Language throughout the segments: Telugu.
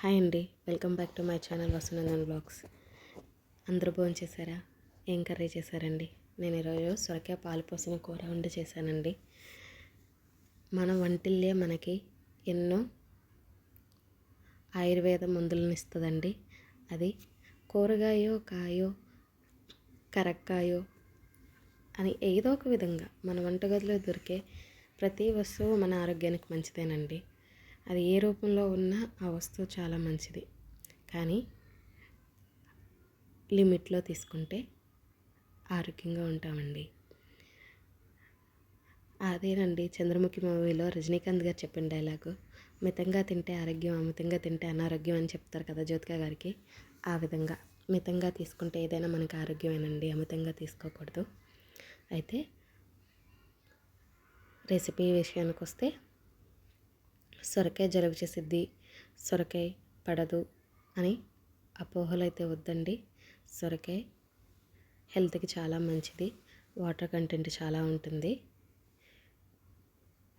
హాయ్ అండి. Welcome back to my channel Vasunandan blogs. అందరూ భోజనం చేశారా ఏం కర్రీ చేశారండి? నేను ఈరోజు సొరకాయ పాలు పోసిన కూర వండి చేశానండి. మన వంటిల్లే మనకి ఎన్నో ఆయుర్వేద మందులను ఇస్తుందండి. అది కూరగాయో కాయో కరక్కాయో అని ఏదో ఒక విధంగా మన వంటగదిలో దొరికే ప్రతి వస్తువు మన ఆరోగ్యానికి మంచిదేనండి. అది ఏ రూపంలో ఉన్నా ఆ వస్తువు చాలా మంచిది. కానీ లిమిట్లో తీసుకుంటే ఆరోగ్యంగా ఉంటామండి. అదేనండి చంద్రముఖి మూవీలో రజనీకాంత్ గారు చెప్పిన డైలాగు మితంగా తింటే ఆరోగ్యం అమితంగా తింటే అనారోగ్యం అని చెప్తారు కదా జ్యోతిక గారికి. ఆ విధంగా మితంగా తీసుకుంటే ఏదైనా మనకు ఆరోగ్యమేనండి అమితంగా తీసుకోకూడదు. అయితే రెసిపీ విషయానికి వస్తే సొరకాయ జలుబు చేసిద్ది సొరకాయ పడదు అని అపోహలు అయితే వద్దండి. సొరకాయ హెల్త్కి చాలా మంచిది వాటర్ కంటెంట్ చాలా ఉంటుంది.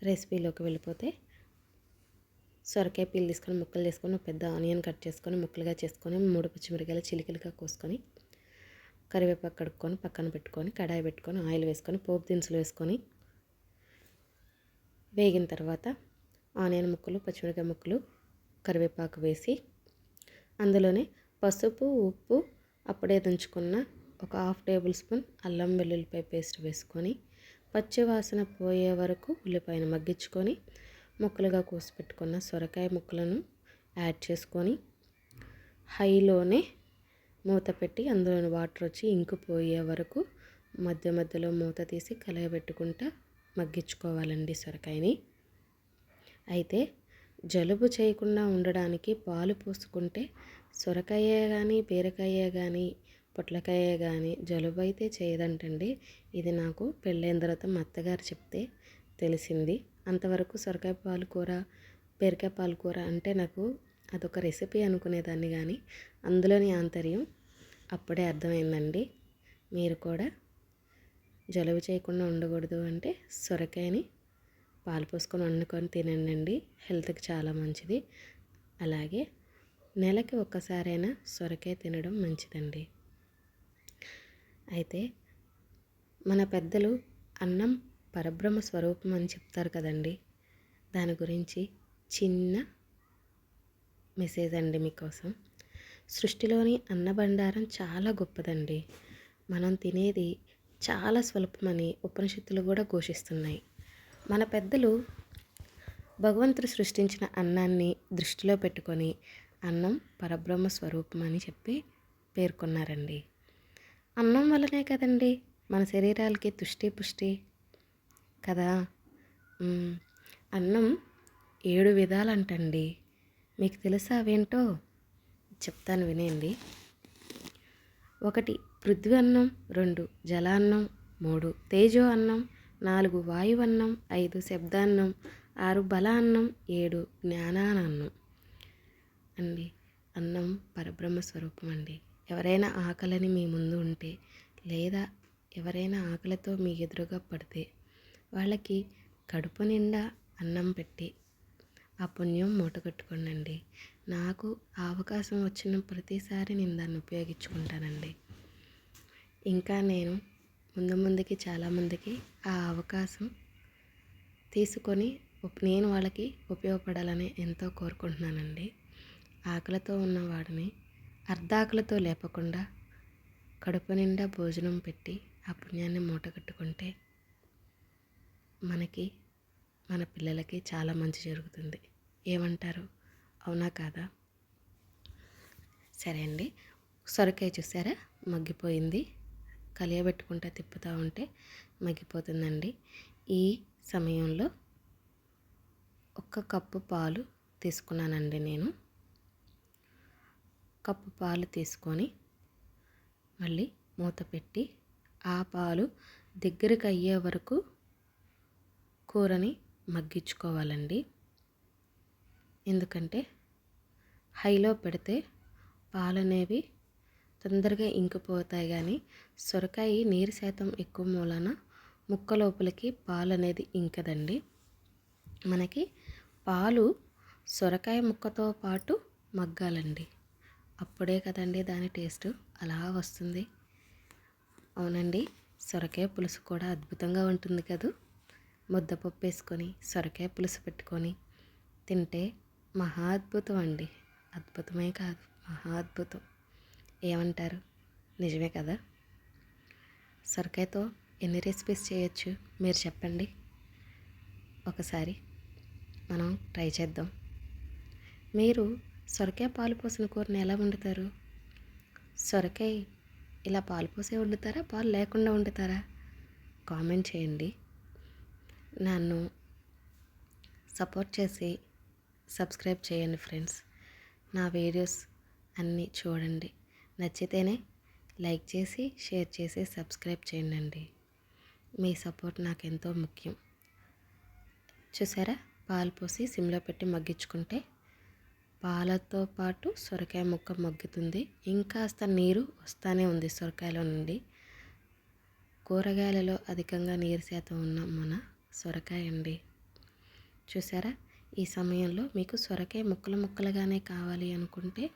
రెసిపీలోకి వెళ్ళిపోతే సొరకాయ పీల్ తీసుకొని ముక్కలు చేసుకొని పెద్ద ఆనియన్ కట్ చేసుకొని ముక్కలుగా చేసుకొని మూడు పచ్చిమిరకాయలు చిలికలుగా కోసుకొని కరివేపాకు కడుక్కొని పక్కన పెట్టుకొని కడాయి పెట్టుకొని ఆయిల్ వేసుకొని పోపు దినుసులు వేసుకొని వేగిన తర్వాత ఆనియన్ ముక్కలు పచ్చిమిరకాయ ముక్కలు కరివేపాకు వేసి అందులోనే పసుపు ఉప్పు అప్పుడే దంచుకున్న ఒక హాఫ్ టేబుల్ స్పూన్ అల్లం వెల్లుల్లిపాయ పేస్ట్ వేసుకొని పచ్చి వాసన పోయే వరకు ఉల్లిపాయను మగ్గించుకొని ముక్కలుగా కోసిపెట్టుకున్న సొరకాయ ముక్కలను యాడ్ చేసుకొని హైలోనే మూత పెట్టి అందులోని వాటర్ వచ్చి ఇంకిపోయే వరకు మధ్య మధ్యలో మూత తీసి కలగబెట్టుకుంటా మగ్గించుకోవాలండి సొరకాయని. అయితే జలుబు చేయకుండా ఉండడానికి పాలు పోసుకుంటే సొరకాయ కానీ బీరకాయ కానీ పొట్లకాయ కానీ జలుబు అయితే చేయదంటండి. ఇది నాకు పెళ్ళైన తర్వాత మా అత్తగారు చెప్తే తెలిసింది. అంతవరకు సొరకాయ పాలకూర బీరకాయ పాలకూర అంటే నాకు అదొక రెసిపీ అనుకునేదాన్ని కానీ అందులోని ఆంతర్యం అప్పుడే అర్థమైందండి. మీరు కూడా జలుబు చేయకుండా ఉండకూడదు అంటే సొరకాయని పాలు పోసుకొని వండుకొని తినండి హెల్త్కి చాలా మంచిది. అలాగే నెలకి ఒక్కసారైనా సొరకాయ తినడం మంచిదండి. అయితే మన పెద్దలు అన్నం పరబ్రహ్మ స్వరూపం అని చెప్తారు కదండి. దాని గురించి చిన్న మెసేజ్ అండి మీకోసం. సృష్టిలోని అన్నబండారం చాలా గొప్పదండి. మనం తినేది చాలా స్వల్పమని ఉపనిషత్తులు కూడా ఘోషిస్తున్నాయి. మన పెద్దలు భగవంతుడు సృష్టించిన అన్నాన్ని దృష్టిలో పెట్టుకొని అన్నం పరబ్రహ్మ స్వరూపం అని చెప్పి పేర్కొన్నారండి. అన్నం వల్లనే కదండి మన శరీరాలకి తుష్టి పుష్టి కదా? అన్నం ఏడు విధాలంటండి. మీకు తెలుసా అవేంటో? చెప్తాను వినేయండి ఒకటి పృథ్వీ అన్నం రెండు జలాన్నం మూడు తేజో అన్నం నాలుగు వాయువన్నం ఐదు శబ్దాన్నం ఆరు బలాన్నం ఏడు జ్ఞానాన్నం అండి అన్నం పరబ్రహ్మ స్వరూపం అండి. ఎవరైనా ఆకలిని మీ ముందు ఉంటే లేదా ఎవరైనా ఆకలితో మీ ఎదురుగా పడితే వాళ్ళకి కడుపు నిండా అన్నం పెట్టి ఆ పుణ్యం మూటగట్టుకోండి నాకు అవకాశం వచ్చిన ప్రతిసారి నేను దాన్ని ఉపయోగించుకుంటానండి. ఇంకా నేను ముందు ముందుకి చాలామందికి ఆ అవకాశం తీసుకొని నేను వాళ్ళకి ఉపయోగపడాలని ఎంతో కోరుకుంటున్నానండి. ఆకలితో ఉన్న వాడిని అర్ధాకలితో లేపకుండా కడుపు నిండా భోజనం పెట్టి ఆ పుణ్యాన్ని మూటగట్టుకుంటే మనకి మన పిల్లలకి చాలా మంచి జరుగుతుంది. ఏమంటారు? అవునా కాదా? సరే అండి. సొరకాయ చూసారా? మగ్గిపోయింది. కలియబెట్టుకుంటా తిప్పుతూ ఉంటే మగ్గిపోతుందండి. ఈ సమయంలో ఒక కప్పు పాలు తీసుకున్నానండి నేను. కప్పు పాలు తీసుకొని మళ్ళీ మూత పెట్టి ఆ పాలు దగ్గరికి అయ్యే వరకు కూరని మగ్గించుకోవాలండి. ఎందుకంటే హైలో పెడితే పాలు అనేవి తొందరగా ఇంకిపోతాయి కానీ సొరకాయ నీరు శాతం ఎక్కువ మూలాన ముక్క లోపలికి పాలు అనేది ఇంకదండి. మనకి పాలు సొరకాయ ముక్కతో పాటు మగ్గాలండి. అప్పుడే కదండి దాని టేస్ట్. అలా వస్తుంది. అవునండి సొరకాయ పులుసు కూడా అద్భుతంగా ఉంటుంది కదూ. ముద్దపప్పు వేసుకొని సొరకాయ పులుసు పెట్టుకొని తింటే మహా అద్భుతం అండి. అద్భుతమే కాదు మహా అద్భుతం. ఏమంటారు? నిజమే కదా? సొరకాయతో ఎన్ని రెసిపీస్ చేయొచ్చు? మీరు చెప్పండి. ఒకసారి మనం ట్రై చేద్దాం. మీరు సొరకాయ పాలు పోసిన కూరని ఎలా వండుతారు? సొరకాయ ఇలా పాలు పోసే వండుతారా? పాలు లేకుండా వండుతారా? కామెంట్ చేయండి. నన్ను సపోర్ట్ చేసి సబ్స్క్రైబ్ చేయండి ఫ్రెండ్స్. నా వీడియోస్ అన్నీ చూడండి. నచ్చితేనే లైక్ చేసి షేర్ చేసి సబ్స్క్రైబ్ చేయండి మీ సపోర్ట్ నాకు ఎంతో ముఖ్యం. చూసారా? పాలు పోసి సిమ్లో పెట్టి మగ్గించుకుంటే పాలతో పాటు సొరకాయ ముక్క మగ్గుతుంది. ఇంకాస్త నీరు వస్తూనే ఉంది సొరకాయలో నుండి. కూరగాయలలో అధికంగా నీరు శాతం ఉన్న మన సొరకాయ అండి. చూసారా? ఈ సమయంలో మీకు సొరకాయ ముక్కలు ముక్కలుగానే కావాలి అనుకుంటే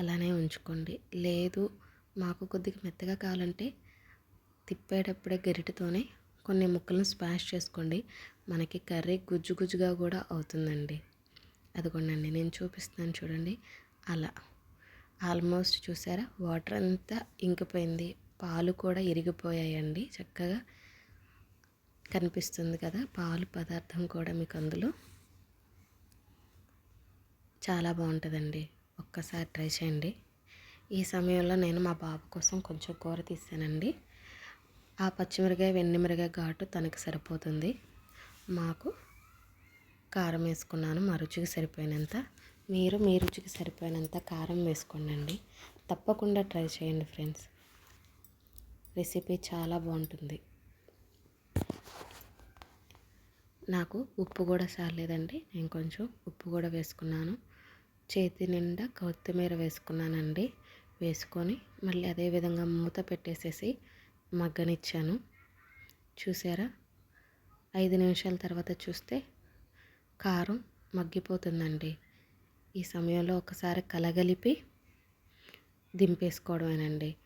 అలానే ఉంచుకోండి. లేదు మాకు కొద్దిగా మెత్తగా కావాలంటే తిప్పేటప్పుడే గరిటతోనే కొన్ని ముక్కలను స్పాష్ చేసుకోండి. మనకి కర్రీ గుజ్జు గుజ్జుగా కూడా అవుతుందండి. అదిగోండి నేను చూపిస్తున్నాను చూడండి. అలా. ఆల్మోస్ట్ చూసారా? వాటర్ అంతా ఇంకిపోయింది. పాలు కూడా ఇరిగిపోయాయండి. చక్కగా కనిపిస్తుంది కదా పాలు పదార్థం కూడా మీకు అందులో. చాలా బాగుంటుందండి. ఒక్కసారి ట్రై చేయండి. ఈ సమయంలో నేను మా బాబు కోసం కొంచెం కూర తీసానండి. ఆ పచ్చిమిరకాయ వెన్నిమిరకాయ ఘాటు తనకి సరిపోతుంది. మాకు కారం వేసుకున్నాను మా రుచికి సరిపోయినంత. మీరు మీ రుచికి సరిపోయినంత కారం వేసుకోండి తప్పకుండా ట్రై చేయండి ఫ్రెండ్స్. రెసిపీ చాలా బాగుంటుంది. నాకు ఉప్పు కూడా సార్లేదండి. నేను కొంచెం ఉప్పు కూడా వేసుకున్నాను. చేతి నిండా కొత్తిమీర వేసుకున్నానండి. వేసుకొని మళ్ళీ అదే విధంగా మూత పెట్టేసేసి మగ్గనిచ్చాను. చూసారా? ఐదు నిమిషాల తర్వాత చూస్తే కారం మగ్గిపోతుందండి. ఈ సమయంలో ఒకసారి కలగలిపి దింపేసుకోవడమేనండి.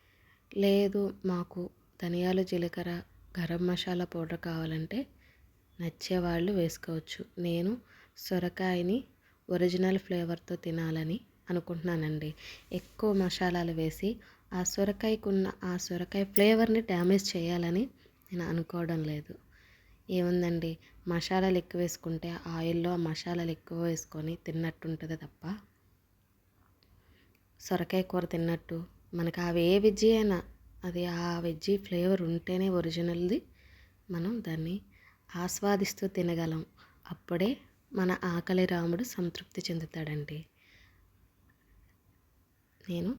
లేదు మాకు ధనియాలు జీలకర్ర గరం మసాలా పౌడర్ కావాలంటే నచ్చేవాళ్ళు వేసుకోవచ్చు. నేను సొరకాయని ఒరిజినల్ ఫ్లేవర్తో తినాలని అనుకుంటున్నానండి. ఎక్కువ మసాలాలు వేసి ఆ సొరకాయకున్న ఆ సొరకాయ ఫ్లేవర్ని డ్యామేజ్ చేయాలని నేను అనుకోవడం లేదు. ఏముందండి? మసాలాలు ఎక్కువ వేసుకుంటే ఆయిల్లో మసాలాలు ఎక్కువ వేసుకొని తిన్నట్టు ఉంటుంది తప్ప. సొరకాయ కూర తిన్నట్టు మనకు అవి ఏ వెజ్జీ అయినా అది ఆ వెజ్జీ ఫ్లేవర్ ఉంటేనే ఒరిజినల్ది మనం దాన్ని ఆస్వాదిస్తూ తినగలం. అప్పుడే మన ఆకలి రాముడు సంతృప్తి చెందుతాడండి. నేను